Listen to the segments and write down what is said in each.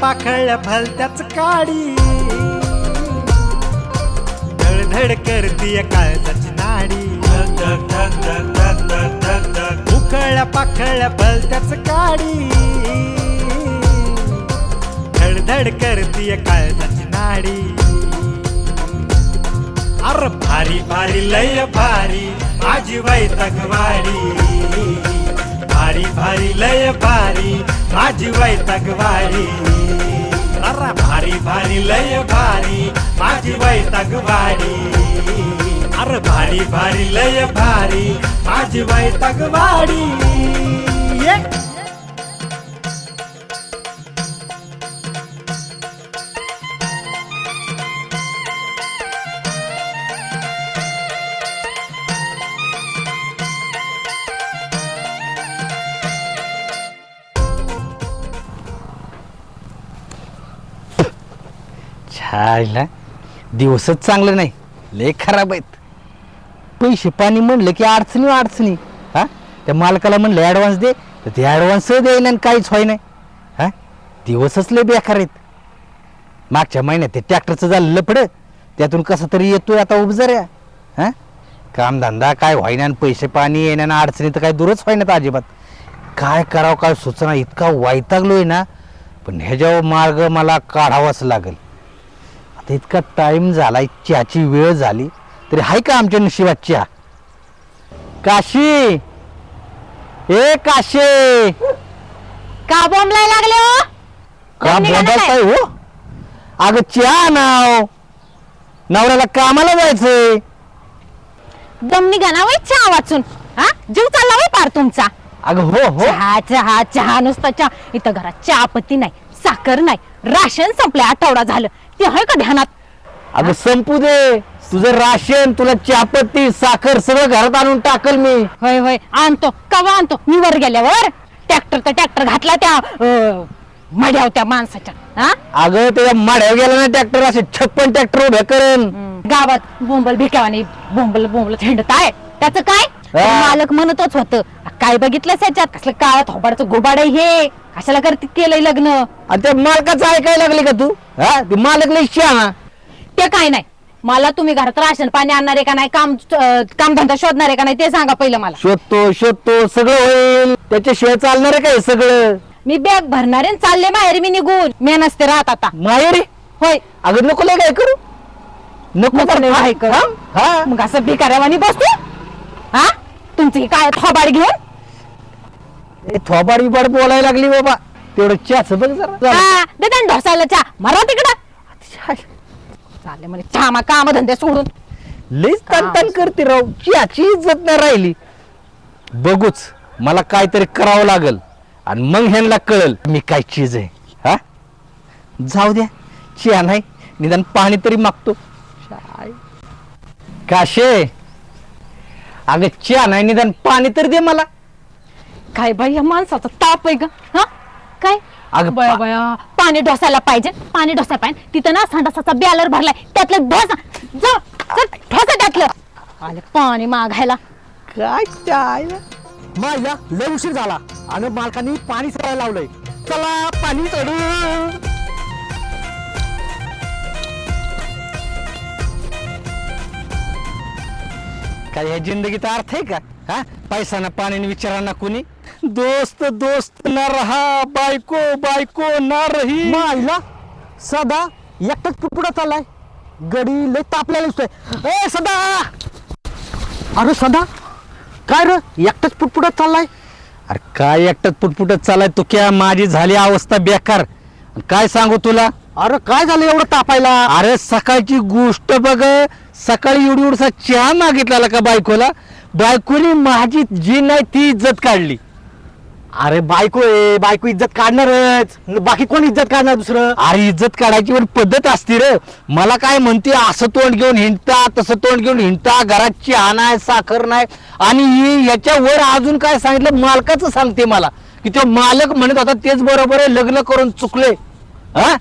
पाखळल्या भलत्याच काडी. धडधड करतीय काळजाची नाडी. उकळल्या पाखळल्या भलत्याच काडी. धडधड करतीय काळजाची नाडी. अर भारी भारी लय भारी माझी वैतकवाडी भारी भारी लय भारी माझी वैतकवाडी अरा भारी भारी लय भारी माझी वैतकवाडी अरे भारी भारी लय भारी माझी वैतकवाडी ये दिवसच चांगलं नाही. लय खराब आहेत. पैसे पाणी म्हणलं की अडचणी अडचणी. हा? त्या मालकाला म्हणलं ॲडव्हान्स दे. तर ते ॲडव्हान्स देईन आणि काहीच होय नाही हा? दिवसच लय बेकार आहेत. मागच्या महिन्यात ते ट्रॅक्टरचं झालं लपड. त्यातून कसं तरी येतोय आता उपजऱ्या हां? कामधंदा काय व्हायना आणि पैसे पाणी येण्या आणि अडचणी तर काय दूरच व्हायनात अजिबात. काय करावं काय सुचना इतका वैतागलोय ना. पण ह्याच्यावर मार्ग मला काढावाच लागेल. आता इतका टाइम झालाय चहाची वेळ झाली तरी हाय का आमच्या नशिबात चहा काशी! ए काशे! का बोंबलाय लागले हो? का कोण निघालं काय? काय हो? अगं चहा नाव! नवऱ्याला कामाला जायचंय. दम निघाला वय चहा वाचून. हा? जीव चालला वय पार तुमचा. अगं हो हो. चहा चहा चहा नुसता चहा. इथं घरात चहापत्ती नाही. साखर नाही. राशन संपलं आठवडा झालं. ते आहे का ध्यानात? अगं संपू दे. तुझं राशन तुला चहापत्ती साखर सगळं घरात आणून टाकल मी. होय होय. आणतो. कवा आणतो? मी वर गेल्यावर. ट्रॅक्टर तर ट्रॅक्टर घातला त्या अं, मड्या होत्या माणसाच्या. हा? अगं त्याच्या माड्या गेला ना ट्रॅक्टर असे छप्पन ट्रॅक्टर उभे करेन. गावात बोंबल भिकावाने बोंबल बोंबल थंडत आहे त्याचं काय? हा. मालक म्हणतच होत काय बघितलं याच्यात कसलं काळ थोबाडचं गोबाड आहे हे? कशाला करते केलंय लग्न? आणि त्या मालकाचं ऐकायला लागली का तू? हा? ते मालक लई शहाणा. ते काय नाही. मला तुम्ही घरात राशन पाणी आणणार आहे का नाही काम अं, कामधंदा शोधणार आहे का नाही ते सांगा पहिलं मला. शोधतो शोधतो सगळं होईल. त्याच्याशिवाय चालणार आहे काय सगळं? मी बॅग भरणार आणि चालले बाहेर मी निघून. मी नसते राहत आता. माहेरी? होय. अगं नको लय काय करू. नको नको लय काय करू? हा? हा मग असं भिकाऱ्यावानी बसतो. हा? तुमचं काय थोबाड घेऊन थोबाड बिबाड बोलायला लागली बाबा. तेवढं चहाच बघ जरा. हा दे त्यांनी ढोसायला चहा. मरा तिकडं. चालले म्हणे चहा मा काम धंदे सोडून. लईच तन तन करते राव. चहाची इज्जत नाही राहिली. बघूच मला काहीतरी करावं लागल. आणि मग ह्यांना कळल मी काय चीज आहे. हा? जाऊ द्या. चहा नाही निदान पाणी तरी मागतो? काशे. अगं चहा नाही निदान पाणी तरी दे मला. काय बाई या माणसाचा ताप आहे ग. हा? काय? अगं बया पा- बया पाणी ढोसायला पाहिजे पाणी ढोसायला पाहिजे. तिथं ना संडासाचा बॅलर भरलाय त्यातलं ढोसा. जा ढोसा त्यातलं. आले पाणी मागायला. काय काय माझ्या लय उशीर झाला. आणि मालकाने पाणी सोडायला लावलंय. चला पाणी सोडू. काय या जिंदगीचा अर्थ आहे का? हा? पैसा ना पाणी न विचारा ना कुणी? दोस्त दोस्त न रहा बायको बायको ना रही। मायला सदा एकटाच पुटपुटा चाललाय. गडी लय तापलेला दिसतोय. ए सदा! अरे सदा काय रे? एकटाच पुटपुटा चाललाय? अरे काय एकटाच पुटपुटत चालाय तू क्या माझी झाली अवस्था बेकार? काय सांगू तुला? अरे काय झालं एवढं तापायला? अरे सकाळची गोष्ट बघ सकाळी एवढी एवढसा चहा मागितला का बायकोला? बायकोने माझी जी नाही ती इज्जत काढली. अरे बायको आहे बायको इज्जत काढणारच. बाकी कोण इज्जत काढणार दुसरं? अरे इज्जत काढायची पण पद्धत असते रे. मला काय म्हणते असं तोंड घेऊन हिंडता तसं तोंड घेऊन हिंडता घरात चहा नाही साखर नाही. आणि ही याच्यावर अजून काय सांगितलं? मालकाचं सांगते मला. की तो मालक म्हणत होता तेच बरोबर आहे लग्न करून चुकले. हा?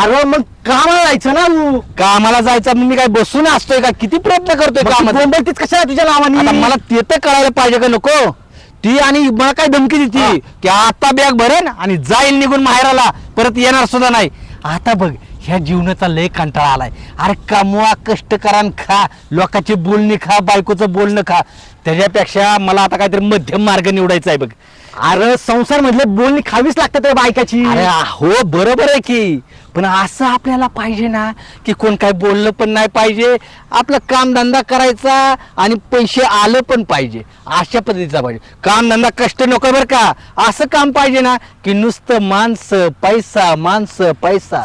अरे मग कामाला जायचं ना तू? कामाला जायचा मग मी काय बसून असतोय का? किती प्रयत्न करतोय मुंबईतीच कशा तुझ्या आता नावाने मला ते तर कळायला पाहिजे का नको? ती आणि मला काय धमकी देते? की आता बॅग भरेन आणि जाईल निघून माहेराला. परत येणार सुद्धा नाही. आता बघ ह्या जीवनाचा लय कंटाळा आलाय. अरे कमवा कष्ट करा आणि खा लोकांची बोलणी खा बायकोचं बोलणं खा. त्याच्यापेक्षा मला आता काहीतरी मध्यम मार्ग निवडायचा आहे बघ. अरे संसार मधले बोलणी खावीच लागतात रे बायकाची. अरे हो बरोबर आहे की. पण असं आपल्याला पाहिजे ना की कोण काय बोललं पण नाही पाहिजे आपलं कामधंदा करायचा आणि पैसे आलं पण पाहिजे. अशा पद्धतीचा पाहिजे. कामधंदा कष्ट नको बरं का. असं काम पाहिजे ना की नुसतं माणसं पैसा माणसं पैसा.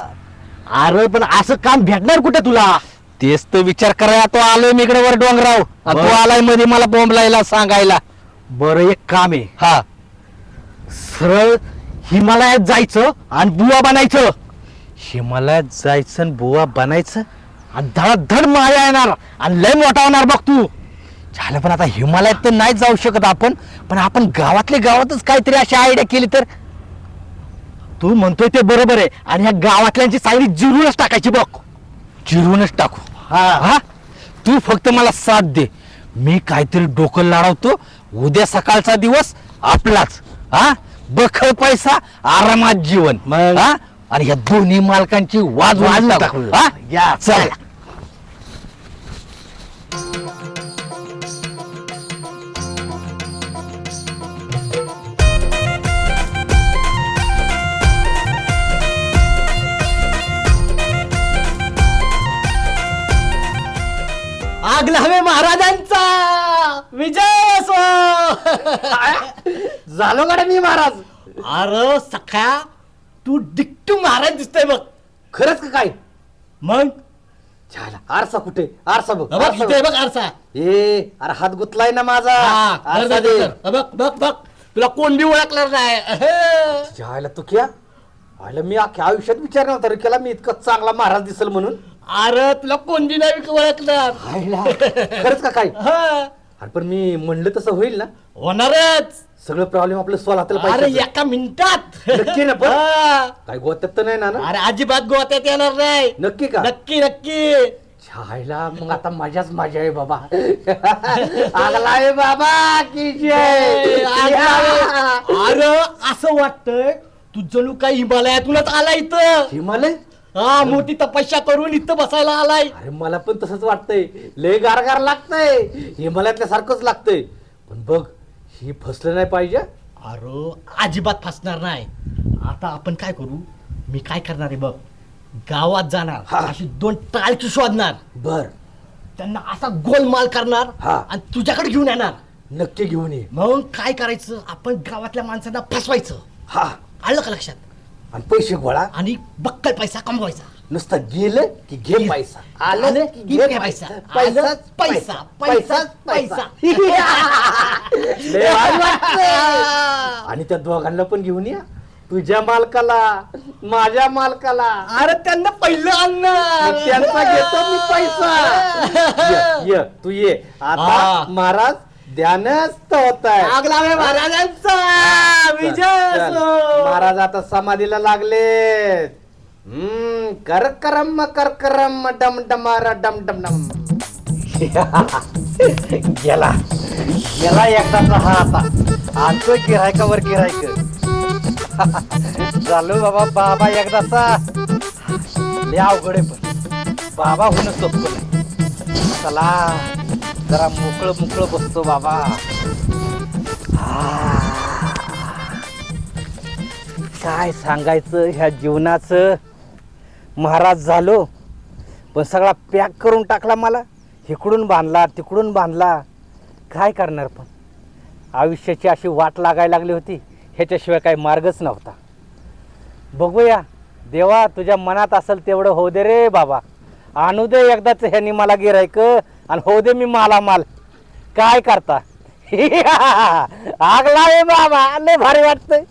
अरे पण असं काम भेटणार कुठे तुला? तेच तर विचार करायला तो आलोय मी इकडे वर डोंगराव आणि तो बरं. आलायमध्ये मला बोंबलायला सांगायला. बरं एक काम आहे. हा. सरळ हिमालयात जायचं आणि बुवा बनायचं. हिमालयात जायचं आणि बुवा बनायचं? आणि धडाधड माया येणार आणि लय मोठा होणार बघ तू. झालं पण आता हिमालयात तर नाही जाऊ शकत आपण. पण आपण गावातल्या गावातच काहीतरी अशी आयडिया केली तर? तू म्हणतोय ते बरोबर आहे. आणि ह्या गावातल्यांची चांगली जिरूनच टाकायची बघ. चिरवूनच टाकू. हा. हा? तू फक्त मला साथ दे. मी काहीतरी डोकं लाडवतो. उद्या सकाळचा दिवस आपलाच. हा? बखळ पैसा आरामात जीवन. मग? हा? आणि ह्या दोन्ही मालकांची वाज वाजवून वाजून टाकू. हा? या, चल. आगलावे महाराजांचा! विजय असो! झालो गाड्या मी महाराज? अरे सख्या तू डिक्टू महाराज दिसतोय बघ. खरंच का काय? मग? झाला. आरसा कुठे? आरसा बघ बघ आरसा इथे बघ. बघ आरसा. ए अरे हात गुतलाय ना माझा. हा, धर, आरसा धर, दे. धर. बघ बघ बघ. तुला कोण बी ओळखणार नाही. अहे. जायला तू क्या? आयला मी अख्ख्या आयुष्यात विचार नव्हता रे केला मी इतका चांगला महाराज दिसल म्हणून. अरे तुला कोण बी नाही ओळखणार खरंच का काय? हा, अरे पण मी म्हणलं तसं होईल ना? होणारच. सगळं प्रॉब्लेम आपलं सॉल्व हाताला अरे पाहिजे एका मिनिटात. नक्की ना पण? हा. काय गोत्यात तर नाही ना ना? अरे अजिबात गोत्यात येणार नाही. नक्की का? नक्की नक्की. छायला मग आता माझ्याच माझ्या आहे बाबा. आगला आहे बाबा की जय? अरे असं वाटतंय तू जणू काही हिमालयातूनच आला इथं. हिमालय? हा मोठी तपस्या करून इथं बसायला आलाय. अरे मला पण तसंच वाटतंय. लय गारगार लागतंय. हिमालयातल्या सारखंच लागतंय. पण बघ ही फसलं नाही पाहिजे. अरे अजिबात फसणार नाही. आता आपण काय करू? मी काय करणार आहे बघ? गावात जाणार. हा. अशी दोन टाळकी शोधणार. बर. त्यांना असा गोलमाल करणार हा. आणि तुझ्याकडे घेऊन येणार. नक्की घेऊन ये. मग काय करायचं? आपण गावातल्या माणसांना फसवायचं. हा. आलं का लक्षात? आणि पैसे गोळा. आणि बक्कल पैसा कमवायचा. नुसतं गेलं की घे पैसा. आलं की की घे पैसा. पैसा. पैसा, पैसा. पैसा, लय भारी वाटतंय. आणि त्या दोघांना पण घेऊन या. तुझ्या मालकाला माझ्या मालकाला. अरे त्यांना पहिलं मग त्यांचा घेतो मी पैसा. ये, ये तू ये. हा. आता महाराज ध्यानस्थ होत आहे आग लावे महाराजांचा विजय असो. महाराज आता समाधीला लागले. हम्म कर करम कर करम डम डमारा डम डम डम गेला. गेला एकदाचा हा आता. आणतोय गिरायकावर गिरायक चालू बाबा बाबा एकदाचा लय अवघड आहे पण. बाबा होणं सोपं नाही. चला. जरा मोकळं मोकळं बसतो बाबा. काय सांगायचं ह्या जीवनाचं? महाराज झालो. पण सगळा पॅक करून टाकला मला. इकडून बांधला तिकडून बांधला. काय करणार पण? आयुष्याची अशी वाट लागायला लागली होती. ह्याच्याशिवाय काही मार्गच नव्हता. बघूया. देवा तुझ्या मनात असेल तेवढं होऊ दे रे बाबा. आणू दे एकदाच ह्यांनी मला गिरायक आणि होऊ दे मी माला माल. काय करता? आग लावे बाबा लय भारी वाटतंय.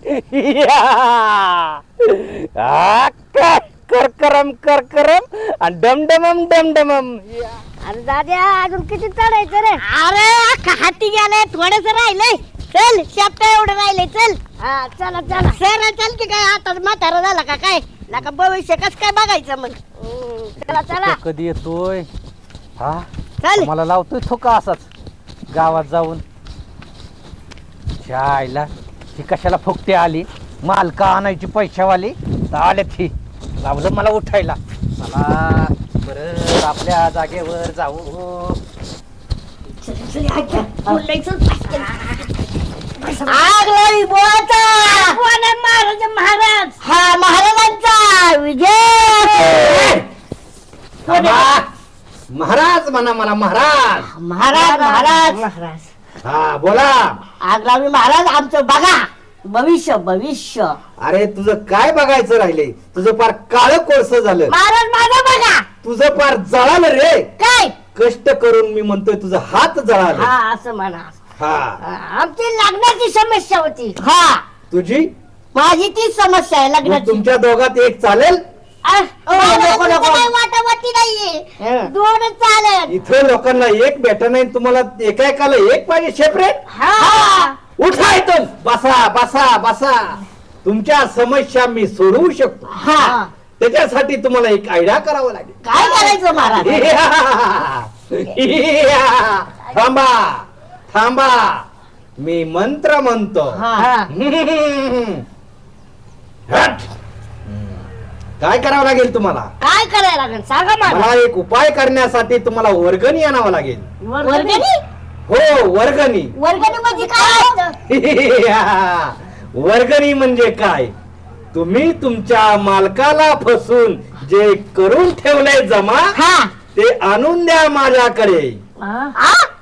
आ, काय? कर करम कर करम आणि डमडमम डमडमम. अरे दाद्या अजून किती चढायचं रे? अरे अख्खा हाती गेलाय थोडस राहिलंय. चल शेपटा एवढं राहिलंय चल. हा चला चला. सर चल की काय आता म्हातारा झाला का काय? नका भविष्य कस काय बघायचं मग? हम्म, चला चला. कधी येतोय? हा? मला लावतोय थोका असाच. गावात जाऊन. आईला ती कशाला फुकटे आली? मालका आणायची पैशावाली. तर आले ती. लावलं मला उठायला. मला बरं आपल्या जागेवर जाऊ. आग लावी बोलाचा महाराज महाराज. हा महाराजांचा विजय. थांबा. महाराज म्हणा मला महाराज. महाराज महाराज. हा बोला. आग लावी महाराज आमचं बघा. भविष्य भविष्य. अरे तुझं काय बघायचं राहिले? तुझं फार काळ कोळस झालं. महाराज माझं बघा. तुझं फार जळालं रे. काय? कष्ट करून मी म्हणतोय तुझं हात जळालं. हा असं म्हणा. हा. आमची लग्नाची समस्या होती. हा. तुझी? माझी तीच समस्या आहे मग लग्नाची तुमच्या दोघात एक चालेल? नको, नको. नाहीये. इथं लोकांना एक भेट नाही तुम्हाला एका एकाला एक पाहिजे सेपरेट हा. उठा इथून. बसा बसा बसा. तुमच्या समस्या मी सोडवू शकतो. हा. त्याच्यासाठी तुम्हाला एक आयडिया करावं लागेल. काय करायचं महाराज? या. थांबा. थांबा. मी मंत्र म्हणतो. हा. हट. काय करावं लागेल तुम्हाला? काय करायला लागेल? सांगा मला. मला एक उपाय करण्यासाठी तुम्हाला वर्गणी आणावं लागेल. वर्गणी? हो वर्गणी. वर्गणी म्हणजे काय? वर्गणी म्हणजे काय? तुम्ही तुमच्या मालकाला फसून जे करून ठेवलंय जमा हा. ते आणून द्या माझ्याकडे. हा?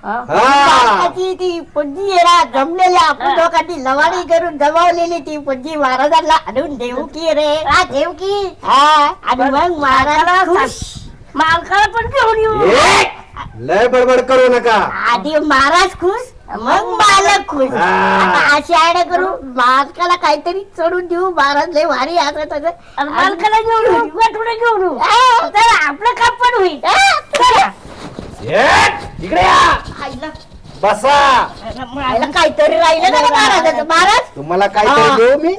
बापाची ती पुंजी आहे ना जमलेली आपण लोकांनी लवाडी करून जमावलेली ती पुंजी महाराजांना आणून देऊ की रे? हा देऊ की? हा आणि मग महाराजाला खुश. मालकाला पण घेऊन येऊ. लय बडबड करू नका. आधी महाराज खुश मग मालक खुश. हा. आता अशी आयडिया करू मालकाला काहीतरी चढून देऊ. महाराज लय भारी असं तसं मालकाला घेऊन येऊ. वाटून घेऊन येऊ. हा, आपलं काम पण होईल. हा, चला. ए, इकडे या! आईला. बसा! आईला काहीतरी राहिलं ना महाराजाचं. महाराज? तुम्हाला काहीतरी देऊ मी?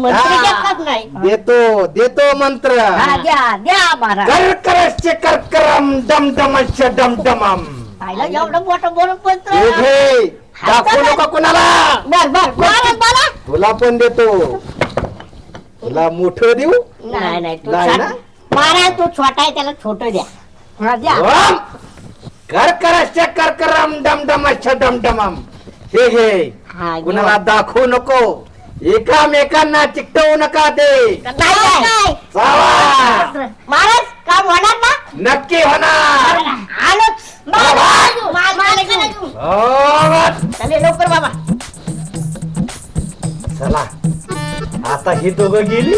मंत्री. घेतात नाही. देतो देतो मंत्र. हा, द्या द्या महाराज. कर्करस्य कर्करम डमडमस्य डमडमम आईला एवढं मोठं बोलून पण घे. दाखवू नका कुणाला. बर बर. महाराज बोला. तुला पण देतो. तुला मोठं देऊ? नाही नाही तू नाही ना? छोटा- महाराज तू छोटा आहे त्याला छोट द्या. हा, द्या ओम! कर्करस्य कर्करम डमडमस्य डमडमम हे हा, घे. कुणाला दाखवू नको. एकामेकांना चिकटवू नका ते. नाही, नाही. चावा महाराज काम होणार ना? नक्की होणार. आलोच. महाराज, मालकाला घेऊन. हो. चले लवकर बाबा. चला. आता ही दोघं गेली.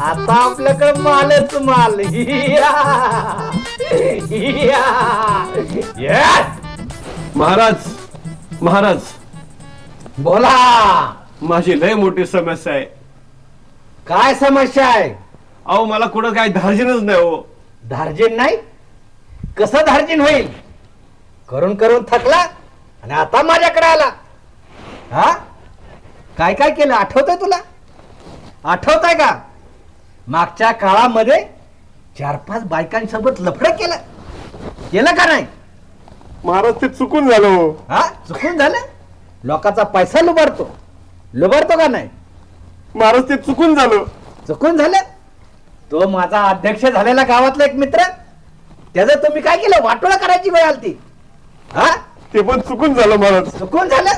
आता आपल्याकडे मालच माल. हिया. हिया. Yes. महाराज महाराज. बोला. माझी लय मोठी समस्या आहे. काय समस्या आहे? अहो मला कुठं काय धार्जिनच नाही हो. धार्जिन नाही? कसं धार्जिन होईल? करून करून थकला आणि आता माझ्याकडे आला. हा? काय काय केलं? आठवतंय तुला? आठवत का? मागच्या काळामध्ये चार पाच बायकांसोबत लफड केलं. केलं का नाही? महाराज ते चुकून झालो हा. चुकून झालं? लोकांचा पैसा लुबाडतो. लुबाडतो का नाही? महाराज ते चुकून झालो. चुकून झालं? तो माझा अध्यक्ष झालेला गावातला एक मित्र. त्याचं तुम्ही काय केलं? वाटोळा करायची वेळ आलती. हा? ते पण चुकून झालं महाराज. चुकून झालं?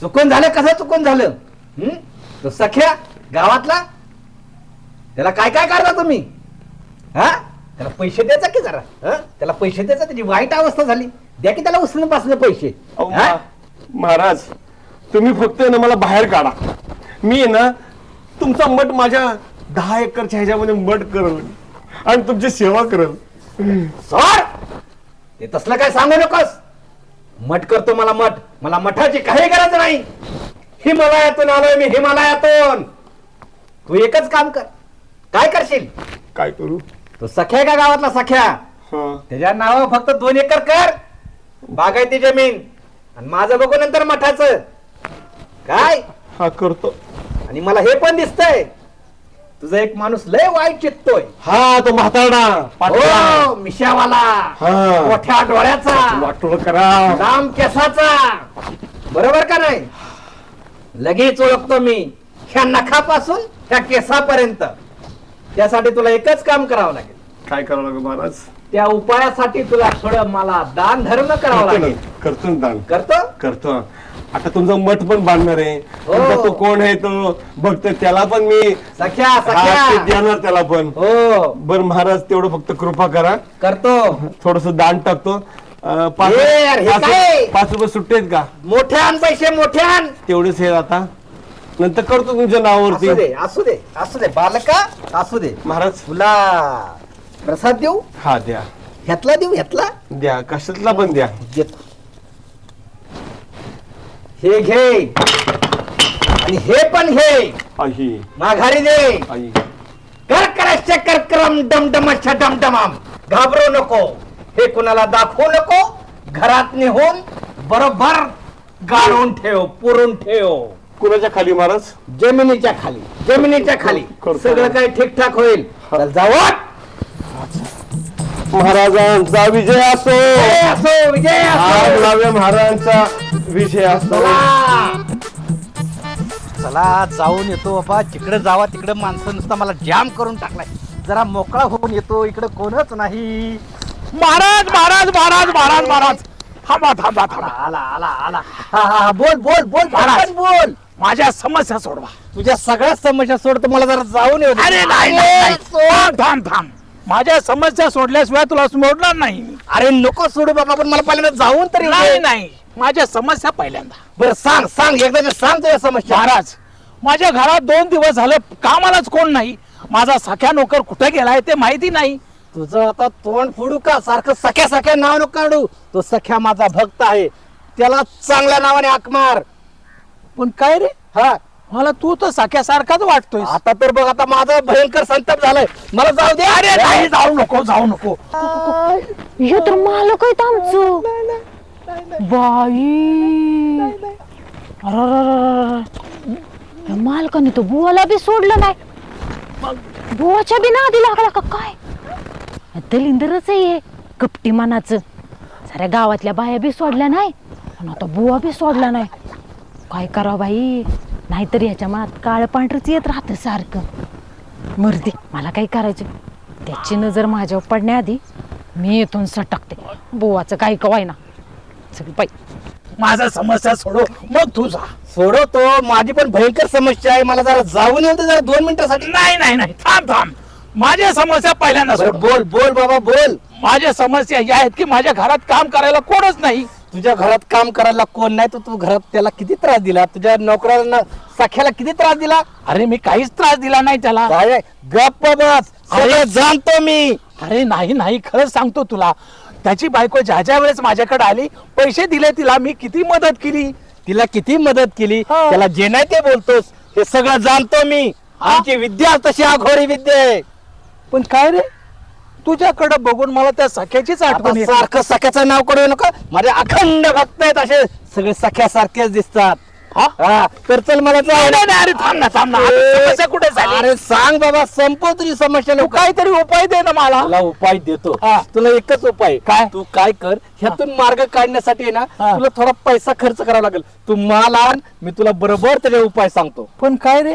चुकून झालं? कसं चुकून झालं? हं? तो सख्या गावातला त्याला काय काय करता तुम्ही? हा? त्याला पैसे द्यायचा की जरा? हं? त्याला पैसे द्यायचा त्याची वाईट अवस्था झाली. द्या की त्याला उचलून पासून पैसे. अहो, हा? मा- महाराज तुम्ही फक्त ना मला बाहेर काढा. मी ना तुमचा मठ माझ्या दहा एकरच्या ह्याच्यामध्ये मठ करल. आणि तुमची सेवा करल. सर ते तसलं काय सांगू नकोस. मठ करतो मला मठ. मला मठाची काही गरज नाही. हिमालयातून आलोय मी हिमालयातून. तू एकच काम कर. काय करशील? काय करू? तो सख्या का गावातला सख्या? हा. त्याच्या नावावर फक्त दोन एकर कर. बागायती जमीन. आणि माझं बघू नंतर मठाचं. काय? हा करतो. आणि मला हे पण दिसतंय. तुझा एक माणूस लय वाईट चित्तोय. हा तो म्हातारडा. पाटला हो मिशावाला. हा. मोठ्या डोळ्याचा. वाटोळ करा. लांब केसाचा. बरोबर का नाही? लगेच ओळखतो मी ह्या नखापासून ह्या केसापर्यंत. त्यासाठी तुला एकच काम करावं लागेल. काय करावं लागेल महाराज? त्या उपायासाठी तुला थोडं मला दान धर्म करावं करतो ना लागेल. करतो ना दान. करतो? करतो. आता तुमचा मठ पण बांधणार आहे. हो. तुमचा तो कोण आहे तो? बघतो त्याला पण मी सख्या सख्या. देणार त्याला पण. हो. बर महाराज तेवढं फक्त कृपा करा. करतो. थोडस दान टाकतो. अं, पाच ए, यार, हे पाच- काय? पाच रुपये सुट्टे आहेत का? मोठ्यान पैसे मोठ्यान. तेवढेच हे आता. नंतर करतो तुमच्या नावावरती. असू दे असू दे असू दे. बालका असू दे. महाराज. तुला प्रसाद देऊ? हा द्या. ह्यातला देऊ ह्यातला? द्या. कशातला पण द्या. देतो. हे घे. आणि हे पण घे. आई. माघारी दे. आई. कर करश्य करक्रम डमडमच्छ डमडमाम घाबरू नको. हे कुणाला दाखवू नको? घरात नेहून बरोबर गाळून ठेव पुरून ठेव. कुणाच्या खाली महाराज? जमिनीच्या खाली. जमिनीच्या खाली. करतो. सगळं काही ठीकठाक होईल. चल जावं महाराजांचा विजय असो. विजय असो विजय असो. महाराजांचा विजय असो. चला. चला जाऊन येतो बाबा. तिकडे जावा तिकडे माणसं नुसतं मला जाम करून टाकलाय. जरा मोकळा होऊन येतो. इकडे कोणच नाही. महाराज महाराज महाराज महाराज महाराज. थांबा थांबा थांबा. आला आला आला. हा हा हा, बोल बोल बोल. महाराज. बोल. माझ्या समस्या सोडवा. तुझ्या सगळ्या समस्या सोडतो मला जरा जाऊन येऊ दे. अरे नाही नाही, नाही. थांब थांब थांब. माझ्या समस्या सोडल्याशिवाय तुला सोडणार नाही. मी. अरे नको सोडू बाबा पण मला पहिल्यांदा जाऊन तरी येऊ नाही दे. नाही. माझ्या समस्या पहिल्यांदा. बरं सांग सांग एकदा मी सांग तुझ्या समस्या. महाराज माझ्या घरात दोन दिवस झाले कामालाच कोण नाही. माझा सख्या नोकर कुठे गेलाय ते माहिती नाही. तुझं आता तोंड फोडू का? सारखं सख्या सख्या नाव नको काढू. तो सख्या माझा भक्त आहे. त्याला चांगल्या नावाने हाक मार पण काय रे? हा. मला तू तर सख्यासारखाच वाटतोय आता तर बघ आता माझा भयंकर संताप झालाय. मला जाऊ दे. अरे नाही जाऊ नको जाऊ नको. हे तर मालक आहेत आमचं. बाई. या मालकाने तो बुवाला बी सोडलं नाही. बुवाच्या बी नादी लागला का काय? दलिंदरच आहे हे, कपटी मानाचं. साऱ्या गावातल्या बाया बी सोडल्या नाही आणि आता बुवा बी सोडला नाही. काय करावं बाई? नाहीतर ह्याच्या मनात काळ पांढरच येत राहतं सारखं. मर्दी मला काही करायचं. त्याची नजर माझ्यावर पडण्याआधी मी इथून सटकते. बुवाचं काही कवाय ना? चल बाई. माझा समस्या सोडव मग तू जा. सोडवतो माझी पण भयंकर समस्या आहे. मला जरा जाऊन येऊ दे जरा दोन मिनिटासाठी. नाही नाही नाही. थांब थांब. माझ्या समस्या पहिल्यांदा बरं, बोल बोल बाबा बोल. माझ्या समस्या या आहेत की माझ्या घरात काम करायला कोणच नाही. तुझ्या घरात काम करायला कोण नाही तर तू घरात त्याला किती त्रास दिला? तुझ्या नोकरांना सख्याला किती त्रास दिला? अरे मी काहीच त्रास दिला नाही त्याला. काय? गप्प बस. सगळं जाणतो मी. अरे नाही नाही खरंच सांगतो तुला. त्याची बायको ज्या ज्या वेळेस माझ्याकडे आली पैसे दिले तिला मी किती मदत केली? तिला किती मदत केली? हो. त्याला जे नाही ते बोलतोस हे सगळं जाणतो मी. आमची विद्या तशी आघोडी विद्या आहे. पण काय रे? तुझ्याकडे बघून मला त्या सख्याचीच आता आठवण येते. सारखं सख्याचं नाव कडू नका. माझे अखंड भक्त आहेत असे. सगळे सख्यासारखेच दिसतात. हा? हा तर चल मला नाही, जाऊ. नाही, नाही, अरे थांब ना थांब ना. आता समस्या कुठे झाली? अरे सांग बाबा संपव तुझी समस्या तू लवकर. काहीतरी उपाय दे ना मला. तुला उपाय देतो. हा. तुला एकच उपाय. काय? तू काय कर ह्यातून मार्ग काढण्यासाठी आहे ना हा. तुला थोडा पैसा खर्च करावा लागेल. तू माल आण मी तुला बरोबर त्याचे उपाय सांगतो. पण काय रे?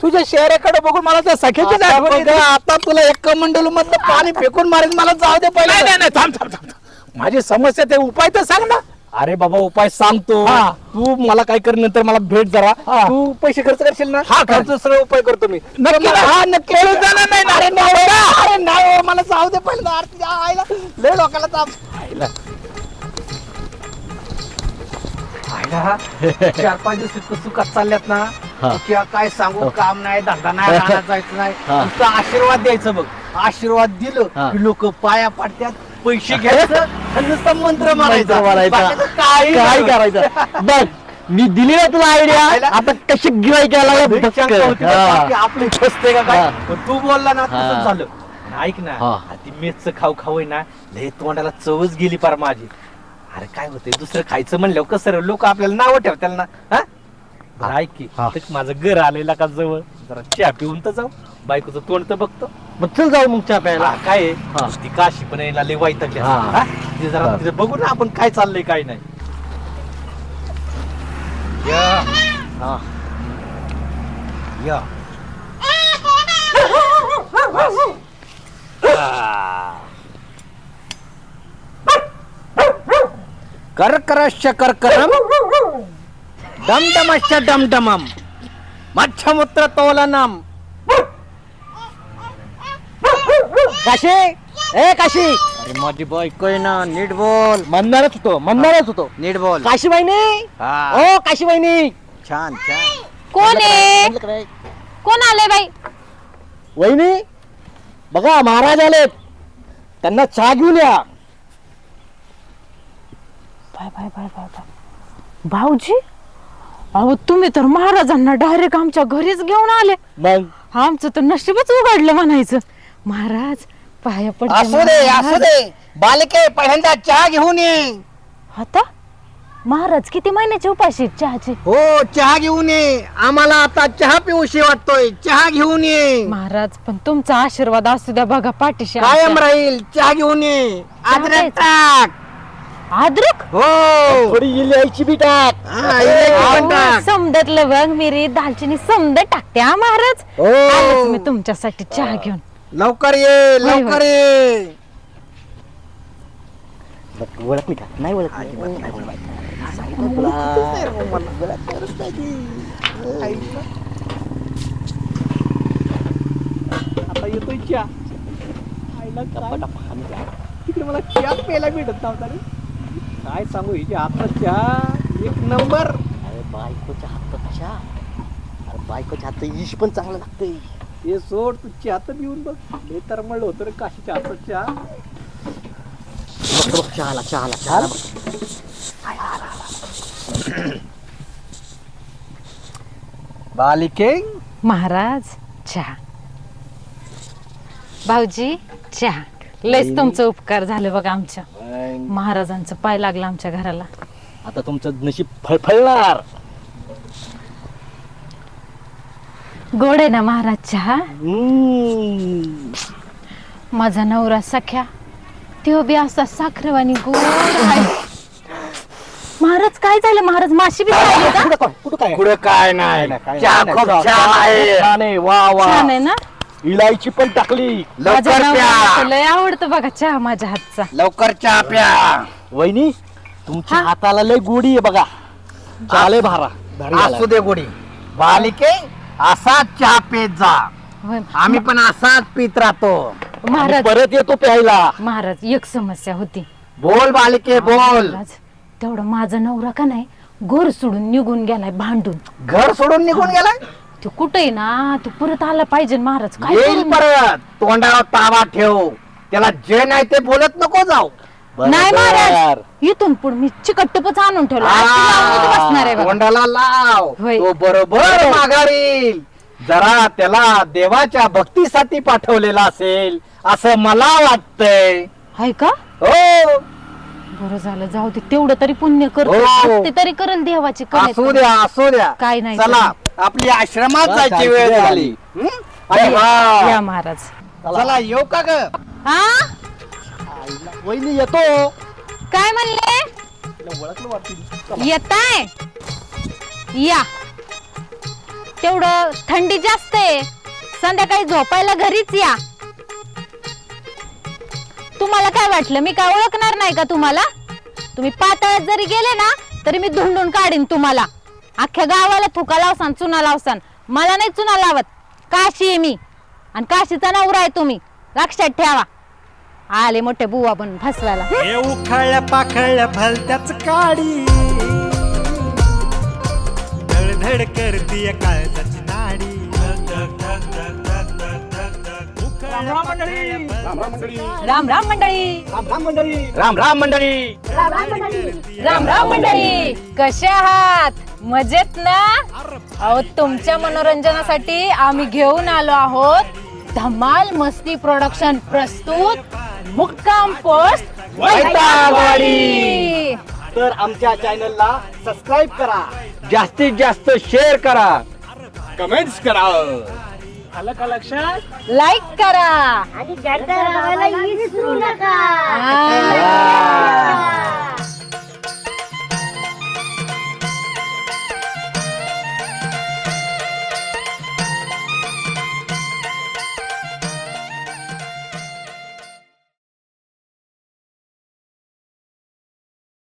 तुझ्या शहराकडे बघून मला त्या आता आठवण येते. बघा, आता तुला एक मंडल मधलं पाणी फेकून मारेन मला जाऊ दे नाही पहिले नाही नाही थांब थांब थांब थांब. माझी समस्या ते उपाय तर सांग ना अरे बाबा उपाय सांगतो हा. तू मला काय कर नंतर मला भेट जरा हा. तू पैसे खर्च करशील ना हा. खर्च सगळं उपाय करतो मी नक्की ना? हा नक्की पळून जाणार नाही ना? अरे नाही हो, अरे नाही हो, मला जाऊ दे पहिले आईला लय डोक्याला ताप आईला चार पाच दिवस इतकं सुखात चालल्यात ना किंवा काय सांगू काम नाही धंदा नाही रानात जायचं नाही. नुसतं आशीर्वाद द्यायचं बघ. आशीर्वाद दिलं की लोक पाया पाडतात पैसे घ्यायचं आणि नुसतं मंत्र मारायचा. बाकीचं काही काय करायचं. बघ मी दिली ना तुला आयडिया आता कशी गिरायक आपली फसते का काय? पण तू बोलला ना तसंच झालं. ऐक ना ती मेच खाऊ खाऊ आहे ना लय तोंडाला चवच गेली पार माझी. अरे काय होतंय? दुसरं खायचं म्हणल्यावर कसं लोक आपल्याला नाव ठेवतील ना. हा? बरं ऐक की माझं घर आलेला का जवळ? जरा चहा पिऊन तर जाऊ. बायकोचं तोंड तर बघतो. मग चल जाऊ मग चहा प्यायला. हा, काय आहे? ती काशी पण यायला लय वाईट हा. जरा तिथं बघू ना आपण काय चाललंय काय नाही. कर्करश्च कर्करम. डमडमश्च डमडमम मच्छमुत्र तोलनम। काशी? ए काशी! अरे माझी बायको आहे ना नीट बोल. म्हणणारच होतो म्हणणारच होतो. नीट बोल. काशी हा. ओ काशी वहिनी छान छान. कोण आहे? कोण आले बाई? वहिनी बघा महाराज आलेत. त्यांना चहा घेऊन या. Bye bye bye bye bye. भाऊजी? अहो तुम्ही तर महाराजांना डायरेक्ट आमच्या घरीच घेऊन आले. मग? आमचं तर नशीबच उघडलं म्हणायचं. महाराज पाया असू दे. असू दे. बालिके पहिल्यांदा चहा घेऊन ये. आता? महाराज किती महिन्याचे उपाशी आहेत चहाचे? हो चहा घेऊन ये. आम्हाला आता चहा पिऊशी वाटतोय. चहा घेऊन ये. महाराज पण तुमचा आशीर्वाद असू द्या बघा पाठीशी कायम आमच्या. राहील. चहा घेऊन ये. अद्रक प्यायचं. टाक. अद्रक हो. थोडी इलायची बी टाक. हा, इलायची पण अहो, टाक. समदत लवंग मिरी दालचिनी समद टाकते हा महाराज. हो. आलेच मी तुमच्यासाठी चहा घेऊन. लवकर ये लवकर ये. ओळखली का? नाही ओळखली नाही. आता येतोय चहा. आईला काय तिकडे मला चहा प्यायला भेटत नव्हता रे. काय सांगू हिची आता चहा एक नंबर. अरे बायकोच्या हात कशा? अरे बायकोच्या हात इश पण चांगलं लागतंय. हे सोड तू चहा तर पिऊन बघ. मी तर म्हणलं होतं रे काशीच्या हातात चहा बघ बघ चहाला चहाला चहाला. बालिके. महाराज चहा. भाऊजी चहा. लयच तुमचं उपकार झाले बघा आमच्या महाराजांचं पाय लागलं आमच्या घराला. आता तुमचं नशीब फळफळणार गोड आहे ना महाराज चहा? हम्म. माझा नवरा सख्या तो बी असा साखरवाणी गोड आहे. महाराज काय झालं महाराज? माशी बी खाल्ली का? कुठं काय? कुठं काय नाही? चहा खूप छान आहे. छान आहे वा वा. छान आहे ना? इलायची पण टाकली. माझ्या लवकर नवऱ्याला प्या लय आवडतं बघा चहा माझ्या हातचा. लवकर चहा प्या. वहिनी तुमच्या हा? हाताला लय गोडी आहे बघा. चाले भारा. असू दे गोडी. बालिके असाच चहा पेत जा. होय. आम्ही पण असाच पित राहतो. महाराज. परत येतो प्यायला. महाराज एक समस्या होती. बोल बालिके बोल. महाराज तेवढं माझा नवरा का नाही गोर सोडून निघून गेलाय भांडून. घर सोडून निघून गेलाय? तो कुठे ना? तो परत आला पाहिजे महाराज. काय येईल करू? परत. तोंडावर ताबा ठेव. त्याला जे नाही ते बोलत नको जाऊ. नाही. महाराज. इथून पुढे मी चिकटपच आणून ठेवला. आज ती लावूनच बसणार आहे आ, बघा. तोंडाला लाव. होय. तो बरोबर माघार येईल जरा त्याला देवाच्या भक्तीसाठी पाठवलेला असेल असं मला वाटतंय. हाय का? हो. बरं झालं जाऊ दे तेवढं तरी पुण्य करतो हो. तरी करेल देवाची. असू द्या असू द्या. काय नाही चला आपली आश्रमात जायची वेळ झाली. हं? या महाराज. चला. येऊ का ग? हा वहिनी येतो. काय म्हणले? येताय? या. तेवढं थंडी जास्त आहे. संध्याकाळी झोपायला घरीच या. तुम्हाला काय वाटलं? मी काय ओळखणार नाही का तुम्हाला? तुम्ही पातळात जरी गेले ना तरी मी धुंडून काढीन तुम्हाला. अख्ख्या गावाला थुका लावसान चुना लावसान. मला नाही चुना लावत. काशी आहे मी. आणि काशीचा नवरा आहे तुम्ही. लक्षात ठेवा. आले मोठे बुवा पण फसवायला. हे? उखाळल्या पाखळल्या भलत्याच काडी. धडधड करतीय काळजाची उखाळल्या पाखळल्या भलत्याच राम राम मंडळी. राम राम मंडळी. राम राम मंडळी. कशा आहात? मजेत ना? अहो तुमच्या मनोरंजनासाठी आम्ही घेऊन आलो आहोत. धमाल मस्ती प्रोडक्शन प्रस्तुत मुक्काम पोस्ट वैतागवाडी. तर आमच्या चॅनलला सबस्क्राईब करा. जास्तीत जास्त शेअर करा. कमेंट्स करा. लाईक करा. आणि विसरू नका.